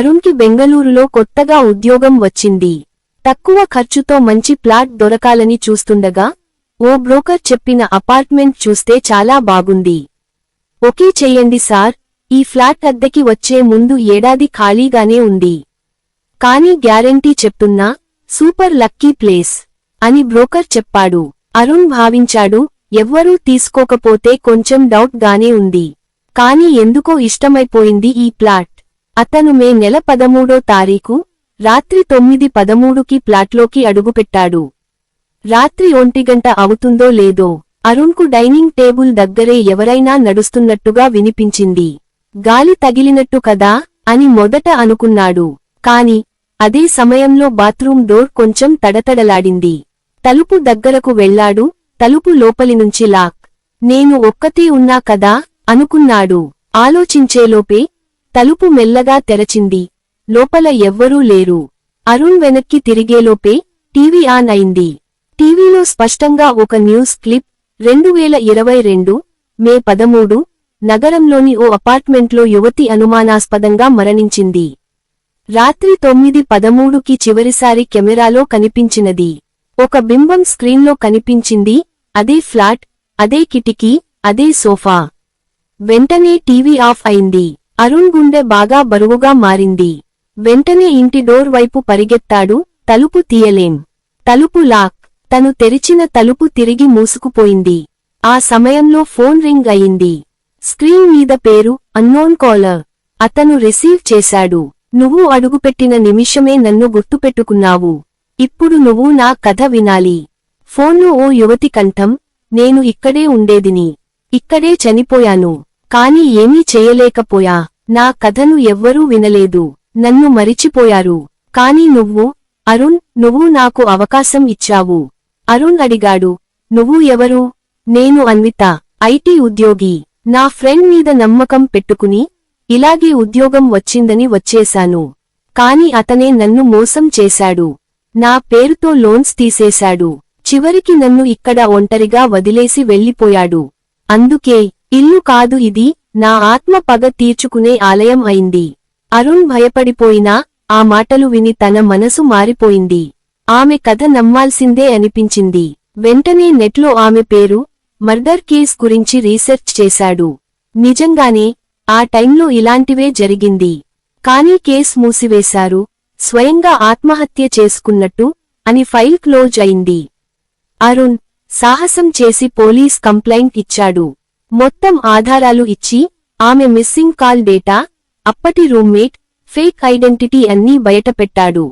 అరుణ్కి బెంగళూరులో కొత్తగా ఉద్యోగం వచ్చింది. తక్కువ ఖర్చుతో మంచి ప్లాట్ దొరకాలని చూస్తుండగా ఓ బ్రోకర్ చెప్పిన అపార్ట్మెంట్ చూస్తే చాలా బాగుంది. ఓకే చెయ్యండి సార్ ఈ ఫ్లాట్ అద్దెకి వచ్చే ముందు ఏడాది ఖాళీగానే ఉంది. కానీ గ్యారెంటీ చెప్తున్నా సూపర్ లక్కీ ప్లేస్ అని బ్రోకర్ చెప్పాడు. అరుణ్ భావించాడు ఎవ్వరూ తీసుకోకపోతే కొంచెం డౌట్ గానే ఉంది. కాని ఎందుకో ఇష్టమైపోయింది ఈ ప్లాట్. అతను మే నెల పదమూడో తారీఖు రాత్రి తొమ్మిది పదమూడుకి ప్లాట్లోకి అడుగుపెట్టాడు. రాత్రి ఒంటిగంట అవుతుందో లేదో అరుణ్కు డైనింగ్ టేబుల్ దగ్గరే ఎవరైనా నడుస్తున్నట్టుగా వినిపించింది. గాలి తగిలినట్టు కదా అని మొదట అనుకున్నాడు. కాని అదే సమయంలో బాత్రూం డోర్ కొంచెం తడతడలాడింది. తలుపు దగ్గరకు వెళ్ళాడు తలుపు లోపలి నుంచి లాక్. నేను ఒక్కతే ఉన్నా కదా అనుకున్నాడు. ఆలోచించేలోపే తలుపు మెల్లగా తెరచింది. లోపల ఎవ్వరూ లేరు. అరుణ్ వెనక్కి తిరిగేలోపే టీవీ ఆన్ అయింది. టీవీలో స్పష్టంగా ఒక న్యూస్ క్లిప్ రెండు వేల ఇరవై రెండు మే పదమూడు నగరంలోని ఓ అపార్ట్మెంట్లో యువతి అనుమానాస్పదంగా మరణించింది. రాత్రి తొమ్మిది పదమూడుకి చివరిసారి కెమెరాలో కనిపించినది. ఒక బింబం స్క్రీన్లో కనిపించింది. అదే ఫ్లాట్ అదే కిటికీ అదే సోఫా. వెంటనే టీవీ ఆఫ్ అయింది. అరుణ్ గుండె బాగా బరువుగా మారింది. వెంటనే ఇంటి డోర్ వైపు పరిగెత్తాడు తలుపు తీయలేం. తలుపు లాక్. తను తెరిచిన తలుపు తిరిగి మూసుకుపోయింది. ఆ సమయంలో ఫోన్ రింగ్ అయింది. స్క్రీన్ మీద పేరు అన్నోన్ కాలర్. అతను రిసీవ్ చేశాడు. నువ్వు అడుగుపెట్టిన నిమిషమే నన్ను గుర్తుపెట్టుకున్నావు. ఇప్పుడు నువ్వు నా కథ వినాలి. ఫోన్లో ఓ యువతి కంఠం నేను ఇక్కడే ఉండేదిని. ఇక్కడే చనిపోయాను. కాని ఏమీ చేయలేకపోయా. నా కథను ఎవ్వరూ వినలేదు. నన్ను మరిచిపోయారు. కాని నువ్వు అరుణ్ నువ్వు నాకు అవకాశం ఇచ్చావు. అరుణ్ అడిగాడు నువ్వు ఎవరు? నేను అన్విత ఐటీ ఉద్యోగి. నా ఫ్రెండ్ మీద నమ్మకం పెట్టుకుని ఇలాగే ఉద్యోగం వచ్చిందని వచ్చేశాను. కాని అతనే నన్ను మోసం చేశాడు. నా పేరుతో లోన్స్ తీసేశాడు. చివరికి నన్ను ఇక్కడ ఒంటరిగా వదిలేసి వెళ్ళిపోయాడు. అందుకే ఇల్లు కాదు ఇది నా ఆత్మ పగ తీర్చుకునే ఆలయం అయింది. అరుణ్ భయపడిపోయినా ఆ మాటలు విని తన మనసు మారిపోయింది. ఆమె కథ నమ్మాల్సిందే అనిపించింది. వెంటనే నెట్లో ఆమె పేరు మర్డర్ కేస్ గురించి రీసెర్చ్ చేశాడు. నిజంగానే ఆ టైంలో ఇలాంటివే జరిగింది. కానీ కేస్ మూసివేశారు స్వయంగా ఆత్మహత్య చేసుకున్నట్టు అని ఫైల్ క్లోజ్ అయింది. అరుణ్ సాహసం చేసి పోలీస్ కంప్లైంట్ ఇచ్చాడు. మొత్తం ఆధారాలు ఇచ్చి ఆమె మిస్సింగ్ కాల్ డేటా అప్పటి రూమ్మేట్ ఫేక్ ఐడెంటిటీ అన్నీ బయటపెట్టాడు.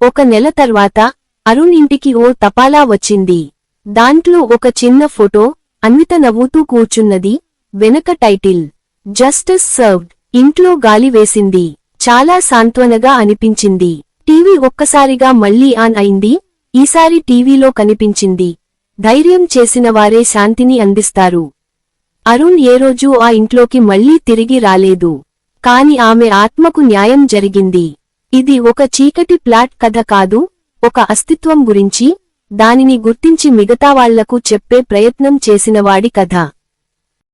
ఒక నెల తర్వాత అరుణ్ ఇంటికి ఓ తపాలా వచ్చింది. దాంట్లో ఒక చిన్న ఫోటో అన్విత నవ్వుతూ కూర్చున్నది వెనక టైటిల్ జస్టిస్ సర్వ్డ్ ఇంట్లో గాలి వేసింది. చాలా సాంత్వనగా అనిపించింది. టీవీ ఒక్కసారిగా మళ్ళీ ఆన్ అయింది ఈసారి టీవీలో కనిపించింది. ధైర్యం చేసిన వారే శాంతిని అందిస్తారు. అరుణ్ ఏ రోజూ ఆ ఇంట్లోకి మళ్ళీ తిరిగి రాలేదు. కాని ఆమె ఆత్మకు న్యాయం జరిగింది. ఇది ఒక చీకటి ప్లాట్ కథ కాదు ఒక అస్తిత్వం గురించి దానిని గుర్తించి మిగతావాళ్ళకు చెప్పే ప్రయత్నం చేసినవాడి కథ.